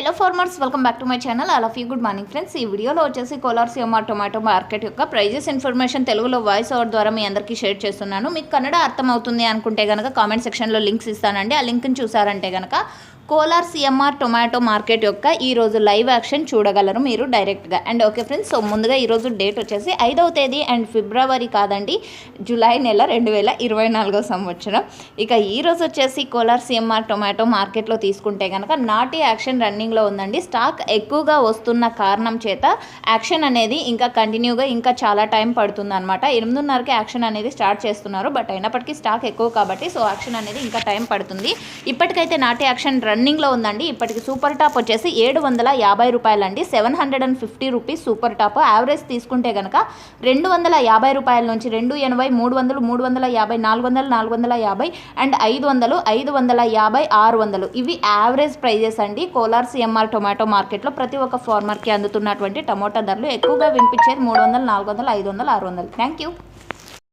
Hello farmers welcome back to my channel all of you good morning friends ఈ వీడియోలో వచ్చేసి Kolar tomato market యొక్క prices information తెలుగులో voice over ద్వారా మీ అందరికీ షేర్ చేస్తున్నాను. మీకు కన్నడ అర్థమవుతుంది అనుకుంటే కనుక కామెంట్ సెక్షన్లో లింక్స్ ఇస్తానండి. ఆ లింక్ని చూసారంటే కనుక కోలార్ సిఎంఆర్ టొమాటో మార్కెట్ యొక్క ఈరోజు లైవ్ యాక్షన్ చూడగలరు మీరు డైరెక్ట్గా. అండ్ ఓకే ఫ్రెండ్స్ సో ముందుగా ఈరోజు డేట్ వచ్చేసి ఐదవ తేదీ అండ్ ఫిబ్రవరి కాదండి జూలై నెల రెండు వేల ఇరవై నాలుగో సంవత్సరం. ఇక ఈరోజు వచ్చేసి కోలార్ సిఎంఆర్ టొమాటో మార్కెట్లో తీసుకుంటే కనుక నాటి యాక్షన్ రన్నింగ్లో ఉందండి. స్టాక్ ఎక్కువగా వస్తున్న కారణం చేత యాక్షన్ అనేది ఇంకా కంటిన్యూగా ఇంకా చాలా టైం పడుతుంది అనమాట ఎనిమిదిన్నరకి యాక్షన్ అనేది స్టార్ట్ చేస్తున్నారు బట్ అయినప్పటికీ స్టాక్ ఎక్కువ కాబట్టి సో యాక్షన్ అనేది ఇంకా టైం పడుతుంది. ఇప్పటికైతే నాటి యాక్షన్ రన్ రన్నింగ్లో ఉందండి. ఇప్పటికి సూపర్ టాప్ వచ్చేసి ఏడు వందల యాభై రూపాయలండి. Seven hundred and fifty rupees super top. Average తీసుకుంటే కనుక రెండు వందల యాభై రూపాయల నుంచి రెండు ఎనభై మూడు వందలు మూడు వందల యాభై నాలుగు వందలు నాలుగు వందల యాభై అండ్ ఐదు వందలు ఐదు వందల యాభై ఆరు వందలు. ఇవి యావరేజ్ ప్రైజెస్ అండి. కోలార్ సిఎంఆర్ టొమాటో మార్కెట్లో ప్రతి ఒక్క ఫార్మర్కి అందుతున్నటువంటి టమోటా ధరలు ఎక్కువగా వినిపించేది మూడు వందలు నాలుగు వందలు ఐదు వందలు ఆరు వందలు. Thank you